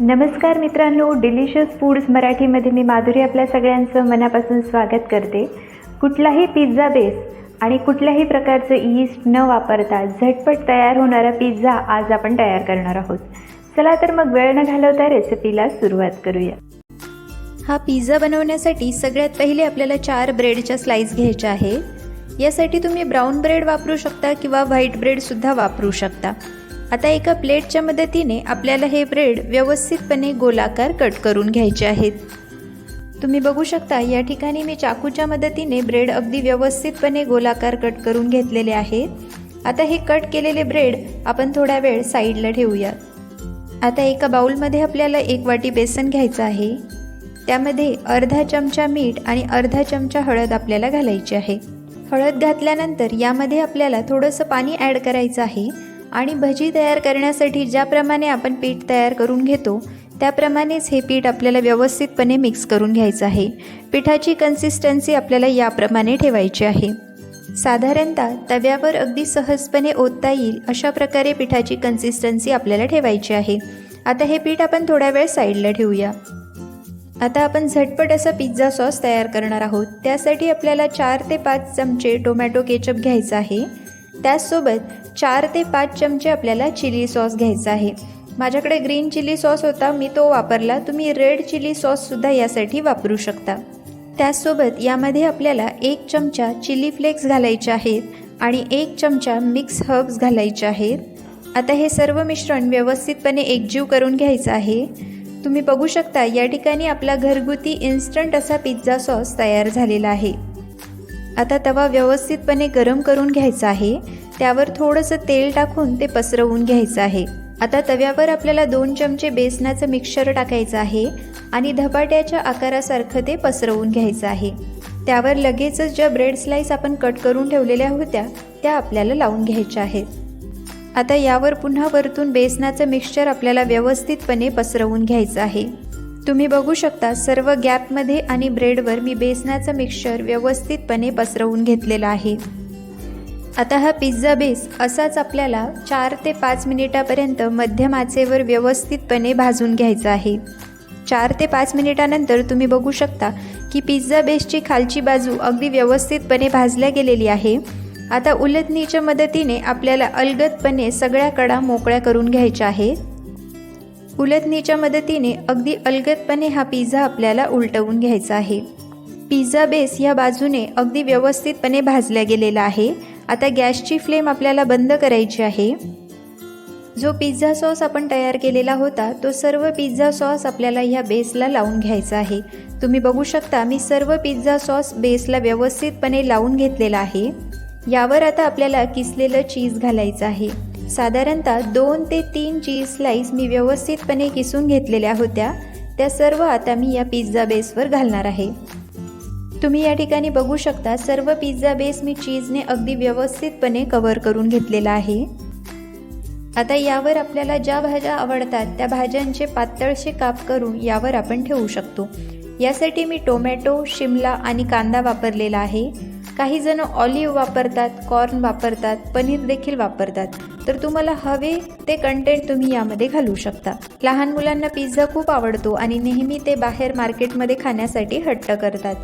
नमस्कार मित्रांनो delicious foods मराठीमध्ये मी माधुरी आपल्या सगळ्यांचं मनापासून स्वागत करते. कुठलाही पिझ्झा बेस आणि कुठल्याही प्रकारचं यीस्ट न वापरता झटपट तयार होणारा पिझ्झा आज आपण तयार करणार आहोत. चला तर मग वेळ न घालवता रेसिपीला सुरुवात करूया. हा पिझ्झा बनवण्यासाठी सगळ्यात पहिले आपल्याला चार ब्रेडच्या स्लाईस घ्यायच्या आहे. यासाठी तुम्ही ब्राऊन ब्रेड वापरू शकता किंवा व्हाईट ब्रेडसुद्धा वापरू शकता. आता एका प्लेटच्या मदतीने आपल्याला हे ब्रेड व्यवस्थितपणे गोलाकार कट करून घ्यायचे आहेत. तुम्ही बघू शकता या ठिकाणी मी चाकूच्या मदतीने ब्रेड अगदी व्यवस्थितपणे गोलाकार कट करून घेतलेले आहेत आता हे कट केलेले ब्रेड आपण थोडा वेळ साईडला ठेवूया. आता एका बाउलमध्ये आपल्याला एक वाटी बेसन घ्यायचं आहे. त्यामध्ये अर्धा चमचा मीठ आणि अर्धा चमचा हळद आपल्याला घालायची आहे. हळद घातल्यानंतर यामध्ये आपल्याला थोडंसं पाणी ॲड करायचं आहे आणि भजी तयार करण्यासाठी ज्याप्रमाणे आपण पीठ तयार करून घेतो त्याप्रमाणेच हे पीठ आपल्याला व्यवस्थितपणे मिक्स करून घ्यायचं आहे. पिठाची कन्सिस्टन्सी आपल्याला याप्रमाणे ठेवायची आहे. साधारणतः तव्यावर अगदी सहजपणे ओतता येईल अशा प्रकारे पिठाची कन्सिस्टन्सी आपल्याला ठेवायची आहे. आता हे पीठ आपण थोड्या वेळ साईडला ठेवूया. आता आपण झटपट असा पिझ्झा सॉस तयार करणार आहोत. त्यासाठी आपल्याला चार ते पाच चमचे टोमॅटो केचप घ्यायचा आहे. त्याचसोबत चार ते पाच चमचे आपल्याला चिली सॉस घ्यायचा आहे. माझ्याकडे ग्रीन चिली सॉस होता मी तो वापरला. तुम्ही रेड चिली सॉससुद्धा यासाठी वापरू शकता. त्याचसोबत यामध्ये आपल्याला एक चमचा चिली फ्लेक्स घालायचे आहेत आणि एक चमचा मिक्स हर्ब्स घालायचे आहेत. आता हे सर्व मिश्रण व्यवस्थितपणे एकजीव करून घ्यायचं आहे. तुम्ही बघू शकता या ठिकाणी आपला घरगुती इन्स्टंट असा पिझ्झा सॉस तयार झालेला आहे. आता तवा व्यवस्थितपणे गरम करून घ्यायचा आहे. त्यावर थोडंसं तेल टाकून ते पसरवून घ्यायचं आहे. आता तव्यावर आपल्याला दोन चमचे बेसनाचं मिक्सर टाकायचं आहे आणि धपाट्याच्या आकारासारखं ते पसरवून घ्यायचं आहे. त्यावर लगेचच ज्या ब्रेड स्लाईस आपण कट करून ठेवलेल्या होत्या त्या आपल्याला लावून घ्यायच्या आहेत. आता यावर पुन्हा वरतून बेसनाचं मिक्सचर आपल्याला व्यवस्थितपणे पसरवून घ्यायचं आहे. तुम्ही बघू शकता सर्व गॅपमध्ये आणि ब्रेडवर मी बेसनाचं मिक्सचर व्यवस्थितपणे पसरवून घेतलेलं आहे. आता हा पिझ्झा बेस असाच आपल्याला चार ते पाच मिनिटापर्यंत मध्यम आचेवर व्यवस्थितपणे भाजून घ्यायचा आहे. चार ते पाच मिनिटानंतर तुम्ही बघू शकता की पिझ्झा बेसची खालची बाजू अगदी व्यवस्थितपणे भाजल्या गेलेली आहे. आता उलटणीच्या मदतीने आपल्याला अलगदपणे सगळ्या कडा मोकळ्या करून घ्यायच्या आहेत. उलटणीच्या मदतीने अगदी अलगदपणे हा पिझ्झा आपल्याला उलटवून घ्यायचा आहे. पिझ्झा बेस या बाजूने अगदी व्यवस्थितपणे भाजला गेलेला आहे. आता गॅसची फ्लेम आपल्याला बंद करायची आहे. जो पिझ्झा सॉस आपण तयार केलेला होता तो सर्व पिझ्झा सॉस आपल्याला ह्या बेसला लावून घ्यायचा आहे. तुम्ही बघू शकता मी सर्व पिझ्झा सॉस बेसला व्यवस्थितपणे लावून घेतलेला आहे. यावर आता आपल्याला किसलेलं चीज घालायचं आहे. साधारणतः दोन ते तीन चीज स्लाईस मी व्यवस्थितपणे किसून घेतलेल्या होत्या. त्या सर्व आता मी या पिझ्झा बेसवर घालणार आहे. तुम्ही या ठिकाणी बघू शकता सर्व पिझ्झा बेस मी चीजने अगदी व्यवस्थितपणे कवर करून घेतलेला आहे. आता यावर आपल्याला ज्या भाज्या आवडतात त्या भाज्यांचे पातळशे काप करून यावर आपण ठेवू शकतो. यासाठी मी टोमॅटो शिमला आणि कांदा वापरलेला आहे. काही जण ऑलिव्ह वापरतात कॉर्न वापरतात पनीर देखील वापरतात. तर तुम्हाला हवे ते कंटेंट तुम्ही यामध्ये घालू शकता. लहान मुलांना पिझ्झा खूप आवडतो आणि नेहमी ते बाहेर मार्केटमध्ये खाण्यासाठी हट्ट करतात.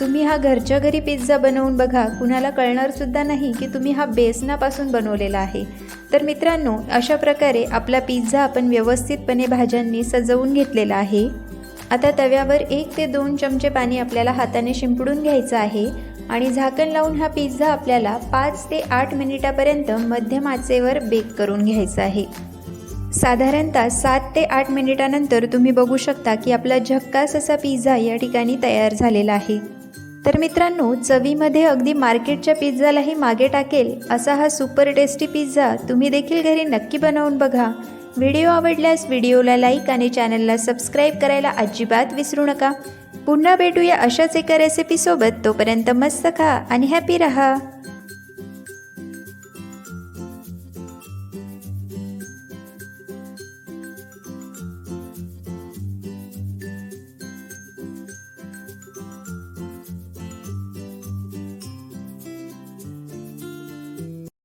तुम्ही हा घरच्या घरी पिझ्झा बनवून बघा. कुणाला कळणार सुद्धा नाही की तुम्ही हा बेसनापासून बनवलेला आहे. तर मित्रांनो अशा प्रकारे आपला पिझ्झा आपण व्यवस्थितपणे भाज्यांनी सजवून घेतलेला आहे. आता तव्यावर एक ते दोन चमचे पाणी आपल्याला हाताने शिंपडून घ्यायचं आहे. आणि झाकण लावून हा पिझ्झा आपल्याला पाच ते आठ मिनिटापर्यंत मध्यम आचेवर बेक करून घ्यायचा आहे. साधारणतः सात ते आठ मिनिटानंतर तुम्ही बघू शकता की आपला झक्कास असा पिझ्झा या ठिकाणी तयार झालेला आहे. तर मित्रांनो चवीमध्ये अगदी मार्केटच्या पिझ्झालाही मागे टाकेल असा हा सुपर टेस्टी पिझ्झा तुम्ही देखील घरी नक्की बनवून बघा. व्हिडिओ आवडल्यास व्हिडिओला लाईक आणि चॅनलला सबस्क्राईब करायला अजिबात विसरू नका. पुन्हा भेटूया अशाच एका रेसिपीसोबत तोपर्यंत मस्त खा आणि हॅपी रहा.